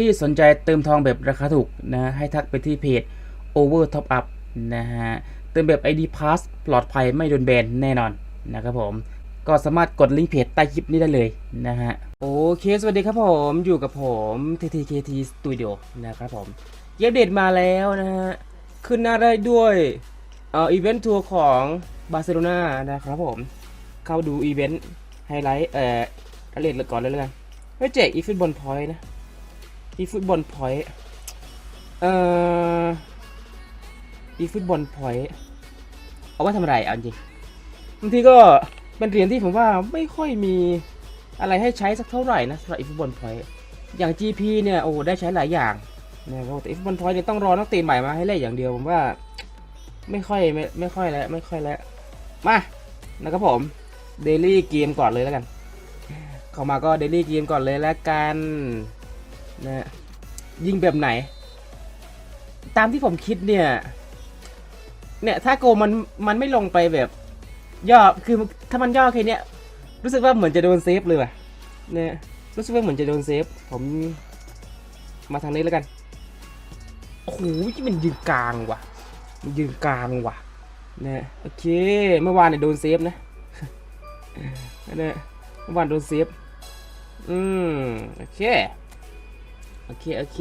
ที่สนใจเติมทองแบบราคาถูกนะให้ทักไปที่เพจ Over Top Up นะฮะเติมแบบ ID Pass ปลอดภัยไม่โดนแบนแน่นอนนะครับผมก็สามารถกดลิงก์เพจใต้คลิปนี้ได้เลยนะฮะโอเคสวัสดีครับผมอยู่กับผม TTKT Studio นะครับผมเย็บเดตมาแล้วนะฮะขึ้นหน้าได้ด้วยเอ่ออีเวนต์ทัวร์ของบาร์เซโลนานะครับผมเข้าดูอีเวนต์ไฮไลท์เอ่อรายละเอียดก่อนเลยแล้วกันเฮ้ยแจกอีฟุตบอลพอยต์นะ อีฟุตบอลพอยต์เอ่ออีฟุตบอลพอยต์เอาไว้ทำอะไรเอาจริงบางทีก็เป็นเหรียญที่ผมว่าไม่ค่อยมีอะไรให้ใช้สักเท่าไหร่นะสำหรับอีฟุตบอลพอยต์อย่าง GP เนี่ยโอ้ได้ใช้หลายอย่างนะครับแต่อีฟุตบอลพอยต์เนี่ยต้องรอนักเตะใหม่มาให้เล่นอย่างเดียวผมว่าไม่ค่อยไม่ไม่ค่อยแล้วไม่ค่อยแล้วมานะครับผมเดลี่เกมก่อนเลยแล้วกัน เข้ามาก็เดลี่เกมก่อนเลยแล้วกัน นะยิงแบบไหน ตามที่ผมคิดเนี่ย เนี่ยถ้าโกมันมันไม่ลงไปแบบ ย่อคือถ้ามันย่อแค่เนี้ยรู้สึกว่าเหมือนจะโดนเซฟเลยว่ะเนี่ยรู้สึกว่าเหมือนจะโดนเซฟ ผมมาทางนี้แล้วกันโอ้โหมันยืนกลางว่ะมันยืนกลางว่ะเนี่ยโอเคเมื่อวานเนี่ยโดนเซฟนะเนี่ยเมื่อวานโดนเซฟอืมโอเค โอเค โอเค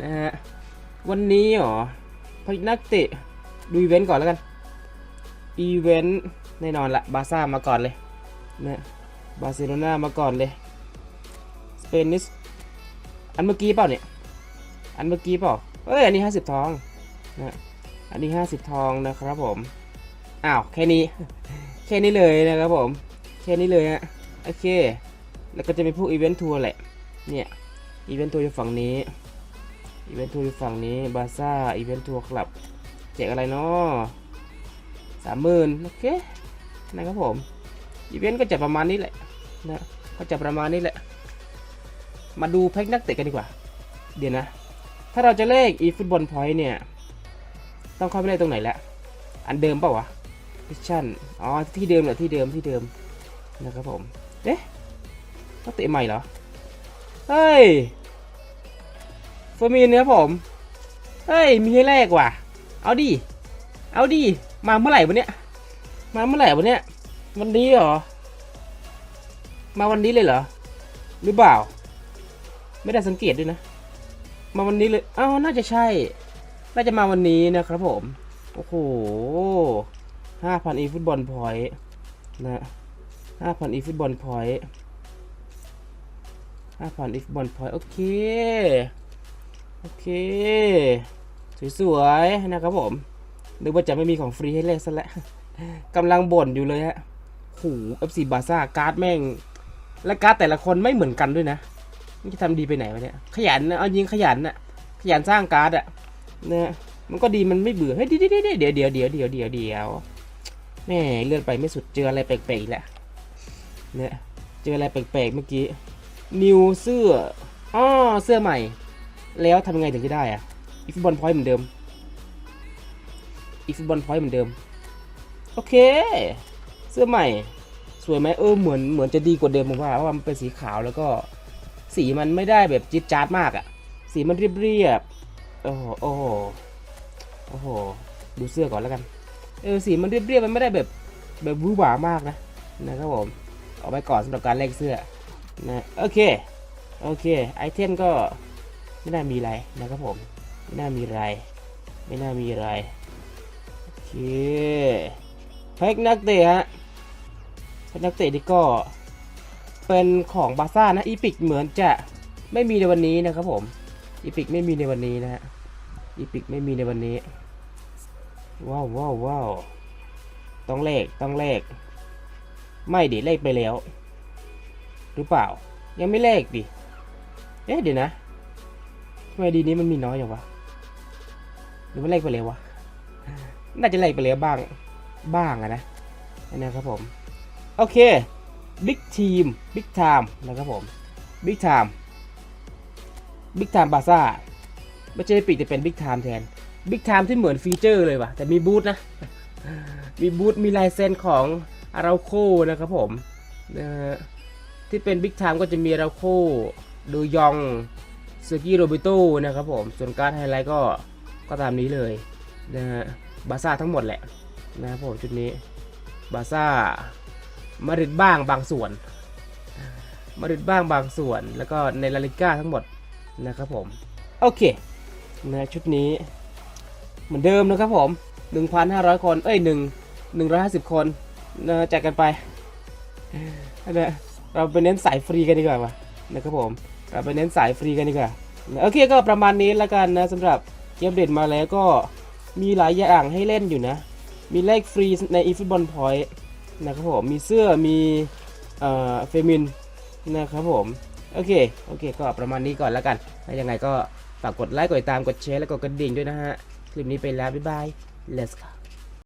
นะฮะ วันนี้เหรอพนักเตะดูอีเวนต์ก่อนแล้วกัน อีเวนต์แน่นอนละบาซ่ามาก่อนเลยนะบาร์เซโลนามาก่อนเลยสเปนิสอันเมื่อกี้เปล่าเนี่ย อันเมื่อกี้เปล่าเอ้ย อันนี้ 50 ทองนะอันนี้ 50 ทองนะครับผม อ้าว แค่นี้ แค่นี้เลยนะครับผม แค่นี้เลยฮะ โอเค แล้วก็จะเป็นพวกอีเวนต์ทัวร์แหละ เนี่ย อีเวนต์ทัวร์อยู่ฝั่งนี้อีเวนต์ทัวร์อยู่ฝั่งนี้บาซ่าอีเวนต์ทัวร์คลับแจกอะไรเนาะสามหมื่นโอเคนะครับผมอีเวนต์ก็จะประมาณนี้แหละนะก็จะประมาณนี้แหละ มาดูแพ็กนักเตะกันดีกว่า เดี๋ยวนะ ถ้าเราจะเลขอีฟุตบอลพอยต์เนี่ย ต้องเข้าไปเลขตรงไหนละอันเดิมเปล่าวะมิชชั่นอ๋อที่เดิมเหรอที่เดิมที่เดิมนะครับผมเอ๊ะนักเตะใหม่เหรอ เฮ้ย เฟอร์มินครับผม เฮ้ย มีให้แลกว่ะ เอาดิ เอาดิ มาเมื่อไหร่วะเนี่ยมาเมื่อไหร่วะเนี่ยวันนี้เหรอ มาวันนี้เลยเหรอ หรือเปล่า ไม่ได้สังเกตด้วยนะ มาวันนี้เลย อ้าว น่าจะใช่ น่าจะมาวันนี้นะครับผม โอ้โหห้าพันอีฟุตบอลพอยต์นะห้าพันอีฟุตบอลพอยต์ห้าพันอีฟุตบอลพอยต์โอเค โอเค สวยๆนะครับผม นึกว่าจะไม่มีของฟรีให้เล่นซะแล้วกำลังบ่นอยู่เลยฮะโหเอฟซีบาซ่าการ์ดแม่ง และการ์ดแต่ละคนไม่เหมือนกันด้วยนะนี่ทำดีไปไหนวะเนี่ย ขยันนะเอายิงขยันนะขยันสร้างการ์ดอะเนี่ยมันก็ดีมันไม่เบื่อเฮ้ยเดี๋ยวเดี๋ยวเดี๋ยวเดี๋ยวเดี๋ยวเดี๋ยวเดี๋ยวแม่เลื่อนไปไม่สุดเจออะไรแปลกๆอีกแล้วเนี่ยเจออะไรแปลกๆเมื่อกี้นิวเสื้ออ๋อเสื้อใหม่ แล้วทำยังไงถึงจะได้อะอีฟุตบอลพอยต์เหมือนเดิมอีฟุตบอลพอยต์เหมือนเดิม โอเค เสื้อใหม่ สวยไหมเออเหมือนเหมือนจะดีกว่าเดิมผมว่าเพราะมันเป็นสีขาวแล้วก็ สีมันไม่ได้แบบจิ๊ดจ๊าดมากอะสีมันเรียบเรียบๆโอ้โหโอ้โหโอ้โหดูเสื้อก่อนแล้วกัน เออสีมันเรียบเรียบๆมันไม่ได้แบบแบบวูหวามากนะนะครับผมเอาไปก่อนสำหรับการแลกเสื้อนะโอเคโอเคไอเทมก็ ไม่น่ามีอะไรนะครับผม ไม่น่ามีอะไร ไม่น่ามีอะไร โอเคแพ็กนักเตะฮะแพ็กนักเตะนี่ก็เป็นของบาซ่านะอีพิกเหมือนจะไม่มีในวันนี้นะครับผมอีพิกไม่มีในวันนี้นะฮะอีพิกไม่มีในวันนี้ ว้าวว้าวว้าวต้องเลขต้องเลข ไม่ดิเลขไปแล้ว หรือเปล่า ยังไม่เลขดิ เอ๊ะเดี๋ยวนะ ไมดีนี้มันมีน้อยอย่างวะ หรือว่าเลขไปแล้ววะ น่าจะเลขไปแล้วบ้าง บ้างอะนะนะครับผม โอเค บิ๊กทีม บิ๊กไทม์นะครับผม บิ๊กไทม์ บิ๊กไทม์บาซ่า ไม่ใช่ปีกแต่เป็นบิ๊กไทม์แทน บิ๊กไทม์ที่เหมือนฟีเจอร์เลยว่ะแต่มีบูธนะ มีบูธ มีลายเซ็นของอาราโคนะครับผมนะฮะที่เป็นบิ๊กไทม์ก็จะมีเราโคดูยอง เซอร์กี้โรบิโต้นะครับผมส่วนการ์ดไฮไลท์ก็ก็ตามนี้เลยนะฮะบาซ่าทั้งหมดแหละนะครับผมชุดนี้บาซ่ามาริดบ้างบางส่วนมาริดบ้างบางส่วน แล้วก็ในลาลิก้าทั้งหมดนะครับผม โอเคนะชุดนี้ เหมือนเดิมนะครับผม 1,500 คน เอ้ย1 150 คนนะแจกกันไปนะเราไปเน้นสายฟรีกันดีกว่าวะนะครับผม เราไปเน้นสายฟรีกันดีกว่าโอเคก็ประมาณนี้ล้วกันนะสำหรับเกมเด่นมาแล้วก็มีหลายอย่างให้เล่นอยู่นะ มีเลขฟรีใน eFootball Point นะครับผม มีเสื้อมีเอ่อเฟมินนะครับผม โอเค โอเค ก็ประมาณนี้ก่อนล้วกันแล้วยังไงก็ฝากกดไลค์กดติดตามกดแชร์และกดกระดิ่งด้วยนะฮะ คลิปนี้ไปแล้ว บ๊ายบาย let's go